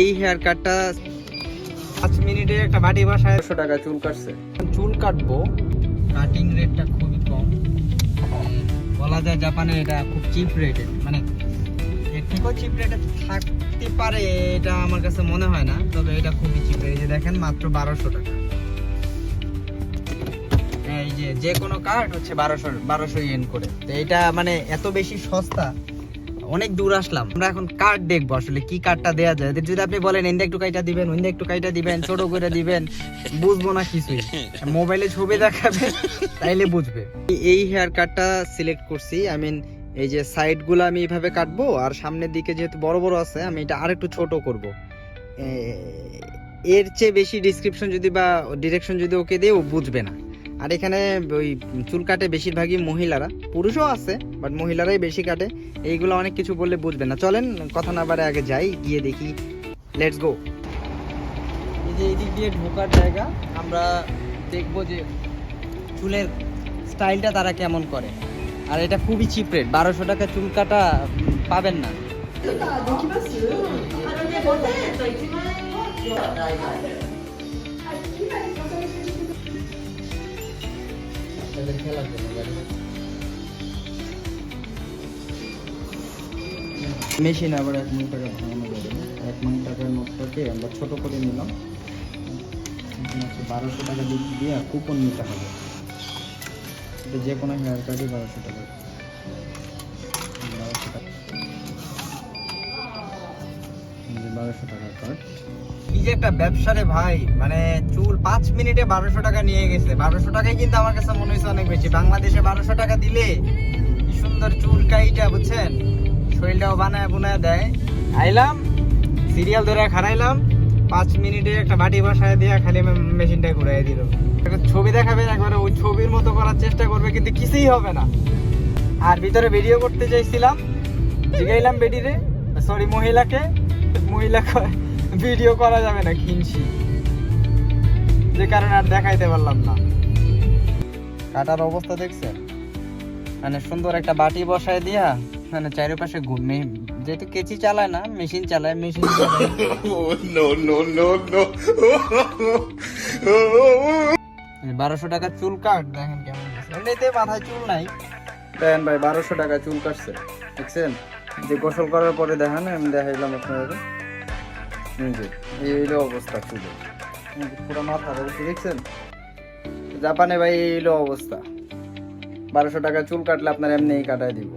এই হেয়ার কাটটা পাঁচ মিনিটে একটা বাটি বাসায়। একশো টাকা চুল কাটছে। চুল কাটবো। কাটিং রেটটা খুবই কম। বলা যায় জাপানে এটা খুব চিপ রেটে মানে এর থেকেও চিপ রেটে থাকতে পারে এটা আমার কাছে মনে হয় না। তবে এটা খুবই চিপ রেট দেখেন মাত্র বারোশো টাকা। এই যে যে কোনো কার্ড হচ্ছে বারোশো বারোশো ইয়েন করে। তো এটা মানে এত বেশি সস্তা অনেক দূর আসলাম। আমরা এখন কার্ড দেখব আসলে কি কার্ডটা দেয়া যায়। যদি আপনি বলেন, ইন্দা একটু কাইটা দিবেন ইন্দা একটু কাইটা দিবেন, ছোট করে দিবেন, বুঝব না কিছুই। মোবাইলে ছবি দেখাবে, তাইলে বুঝবে। এই হেয়ার কাটটা সিলেক্ট করছি। আই মিন এই যে সাইডগুলো আমি এইভাবে কাটবো, আর সামনের দিকে যেহেতু বড় বড় আছে, আমি এটা আরেকটু ছোট করব। এর চেয়ে বেশি ডিসক্রিপশন যদি বা ডিরেকশন যদি ওকে দিয়ে ও বুঝবে না। আর এখানে ওই চুল কাটে বেশিরভাগই মহিলারা। পুরুষও আছে বাট মহিলারাই বেশি কাটে। এইগুলো অনেক কিছু বললে বুঝবে না। চলেন কথা না বারে আগে যাই গিয়ে দেখি। লেটস গো এই যে এদিক দিয়ে ঢোকার জায়গা আমরা দেখব যে চুলের স্টাইলটা তারা কেমন করে। আর এটা খুবই চিপ রেট বারোশো টাকা চুল কাটা পাবেন না। আমাদের খেলার মেশিন আবার এক মিনিট টাকা ভাঙানো যাবে। এক মিনিট টাকার নোটটাকে আমরা ছোট করে নিলাম। বারোশো টাকা দিয়ে কুপন নিতে হবে। যে কোনো হেয়ার কার্ডই বারোশো টাকা। যে একটা ভাই মানে চুল পাঁচ মিনিটে বারোশো টাকা নিয়ে গেছে। বারোশো টাকাই কিন্তু আমার কাছে মনে হয়েছে অনেক বেশি। বাংলাদেশে বারোশো টাকা দিলে সুন্দর চুল কাইটা, বুঝছেন? শরীরটাও বানায় বুনায় দেয়। আইলাম, সিরিয়াল ধরে খারাইলাম পাঁচ মিনিটে একটা বাটি দিয়ে খালি মেশিনটা ঘুরাই দিল। ছবি দেখাবে একবারে, ওই ছবির মতো করার চেষ্টা করবে, কিন্তু কিছুই হবে না। আর ভিতরে ভিডিও করতে চাইছিলাম। জিগাইলাম বেডিরে সরি মহিলাকে। মহিলা ভিডিও করা যাবে না কিনছি যে কারণে আর দেখাইতে পারলাম না। কাটার অবস্থা দেখছেন? মানে সুন্দর একটা বাটি বসায় দিয়া মানে চারিপাশে ঘুমে যেহেতু কেচি চালায় না, মেশিন চালায়, মেশিন বারোশো টাকা চুল কাট, দেখেন কেমন এমনিতে মাথায় চুল নাই। দেখেন ভাই, বারোশো টাকা চুল কাটছে। দেখছেন? যে গোসল করার পরে দেখেন, আমি দেখাইলাম আপনাদের। এই হইল অবস্থা ছিল পুরো মাথা অবস্থা দেখছেন? জাপানে ভাই এই অবস্থা। বারোশো টাকা চুল কাটলে আপনার এমনি কাটায় দিব।